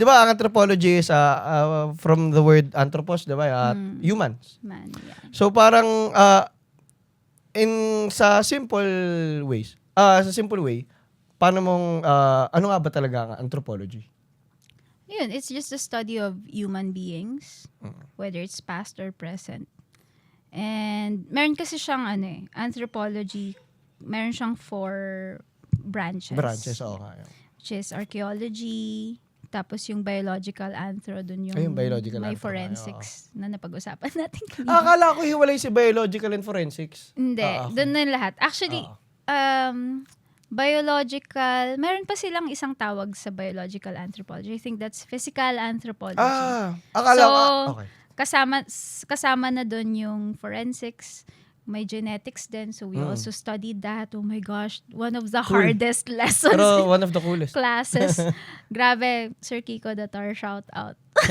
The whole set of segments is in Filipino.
di ba, ang anthropology is uh, uh, from the word anthropos, di ba? Uh, Mm. Humans. Man, yeah. So parang uh, in sa simple ways, ah sa simple way, paano mong uh, ano nga ba talaga ang anthropology? Yun, it's just a study of human beings, Mm. whether it's past or present. And meron kasi siyang ano eh, anthropology, meron siyang four branches. Branches, oo nga. yun. Which is archaeology, tapos yung biological anthro, dun yung Ay, yung biological may anthro forensics na napag-usapan natin kanina. Ah, akala ko hiwalay si biological and forensics. Hindi, Ah, okay. dun na lahat. Actually, Oo. um, biological, meron pa silang isang tawag sa biological anthropology. I think that's physical anthropology. Ah, akala So, ko, ah, okay. kasama kasama na doon yung forensics, may genetics din. So we Mm. also studied that. Oh my gosh, one of the Cool. hardest lessons Pero one of the coolest. classes. Grabe, Sir Kiko Datar, shout out.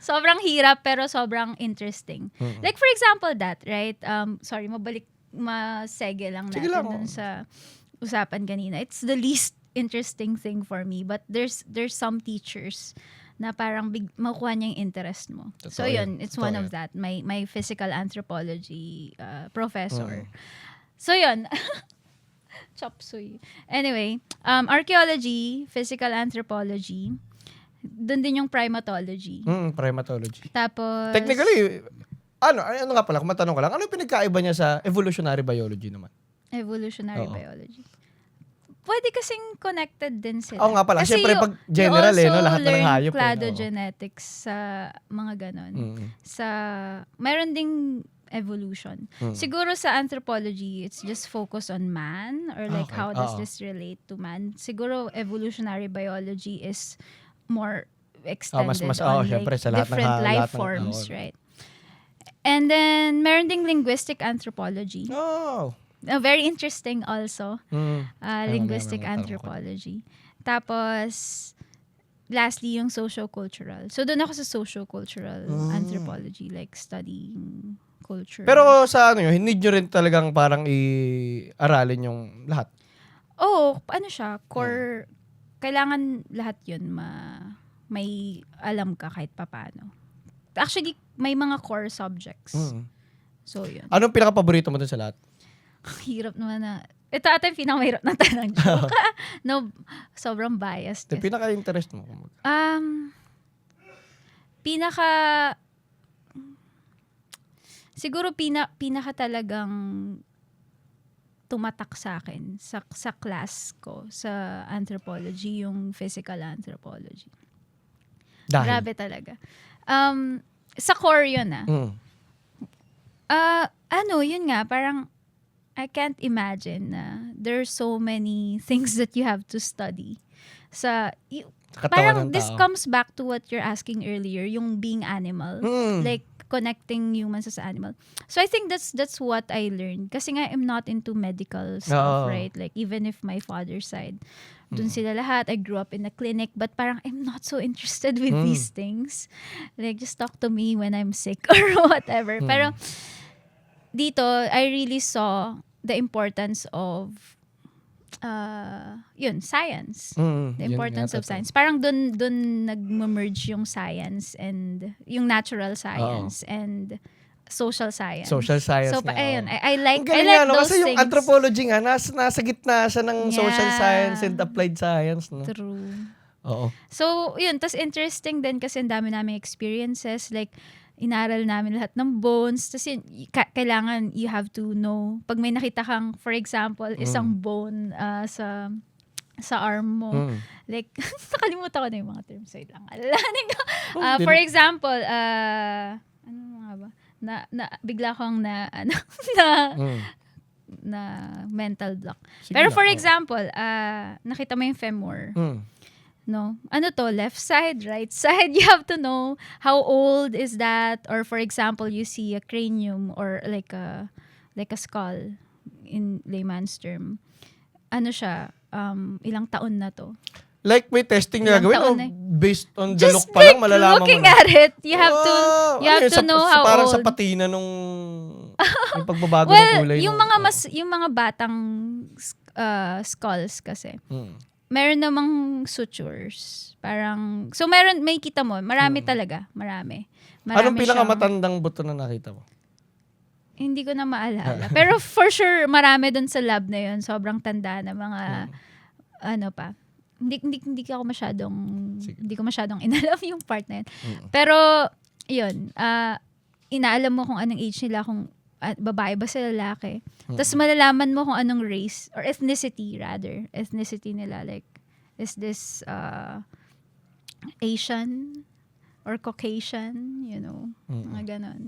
sobrang hirap pero sobrang interesting. Mm. Like for example that, right? Um sorry, mabalik masege lang Sige natin lang, dun sa usapan kanina. It's the least interesting thing for me, but there's there's some teachers na parang big, makuha niya yung interest mo. so Totoo yun, yan. it's Totoo one of that. My my physical anthropology uh, professor. Mm. So yun. Chop suey. Anyway, um, archaeology, physical anthropology, doon din yung primatology. Mm, primatology. Tapos, Technically, ano, ano nga pala, kung matanong ko lang, ano yung pinagkaiba niya sa evolutionary biology naman? evolutionary Oo. biology. Pwede kasing connected din sila. Oo nga pala, Kasi syempre you- pag general eh, no, lahat na ng hayop eh, cladogenetics sa mga ganon. Mm. Sa, meron ding evolution. Mm. Siguro sa anthropology, it's just focus on man or like Okay, how does oo. this relate to man. Siguro evolutionary biology is more Ah, extended mas- mas- on syempre, like sa lahat ng different ha- life lahat ng- forms, oo. right? And then, meron ding linguistic anthropology. Oh. Uh, very interesting also. Mm. Uh, linguistic ewan, anthropology. Tapos, lastly, yung socio-cultural. So, doon ako sa socio-cultural Mm. anthropology, like studying culture. Pero sa ano yun, need nyo rin talagang parang i-aralin yung lahat. oh, ano siya, core, kailangan lahat yun ma, may alam ka kahit papano. Actually, may mga core subjects. Mm. So, yun. Anong pinaka-paborito mo dun sa lahat? Hirap naman na, ito ata yung pinakamahirap na tanong. Joke. no, sobrang biased. Yung pinaka-interest mo? Um, pinaka siguro pina, pinaka talagang tumatak sa akin sa, sa class ko sa anthropology, yung physical anthropology. Dahil? Grabe talaga. Um, sa core yun ah. Mm. Ah, ano, yun nga, parang I can't imagine na there's so many things that you have to study. Sa, y- parang ng this comes back to what you're asking earlier, yung being animal. Mm. Like, connecting humans as animal. So I think that's that's what I learned. Kasi nga, I'm not into medical stuff, Oo. right? Like, even if my father's side, dun Mm. sila lahat. I grew up in a clinic, but parang I'm not so interested with Mm. these things. Like, just talk to me when I'm sick or whatever. Mm. Pero, dito, I really saw the importance of uh, yun, science. Mm, The yun importance of science. Parang dun, dun nag-merge yung science and yung natural science and social science. Social science So, pa, nga, ayun. I, I like, I like nga, no? those Kasi yung things. anthropology nga, nasa, nasa gitna siya ng social Yeah. science and applied science. No? True. Oo. So, yun. tas interesting din kasi ang dami naming experiences. Like, inaral namin lahat ng bones. Tapos yun, ka- kailangan you have to know. Pag may nakita kang, for example, isang bone ah, sa sa arm mo. Mm. Like, nakalimutan ko na yung mga terms. Wait lang. Alalahanin ko. Di for example, ah, ano nga ba? Na, na, bigla kong na, ano, na, Mm. na mental block. Sige Pero for example, ah, nakita mo yung femur. Mm. No? Ano to? Left side, right side? You have to know how old is that or for example, you see a cranium or like a like a skull in layman's term. Ano siya? Um, ilang taon na to? Like may testing na gagawin o eh. based on the look pa lang malalaman looking mo na. at it, you have to Wow! you Ano have yun, to sa- know sa- how Parang old. sa patina nung yung pagbabago ng well, kulay. yung nung- mga mas yung mga batang uh, skulls kasi. Mm. Meron namang sutures. Parang, so meron, may kita mo, marami talaga, marami. marami Anong siyang- pinakamatandang buto na nakita mo? Hindi ko na maalala. Pero for sure, marami dun sa lab na yun. Sobrang tanda na mga, ano pa. Hindi, hindi, hindi ako masyadong, Sige. hindi ko masyadong inalam yung part na yun. Mm. Pero, yun, ah, inaalam mo kung anong age nila, kung ah, babae ba sila lalaki. Tapos malalaman mo kung anong race, or ethnicity rather. Ethnicity nila. Like, is this uh, Asian or Caucasian? You know, Mm. mga ganon.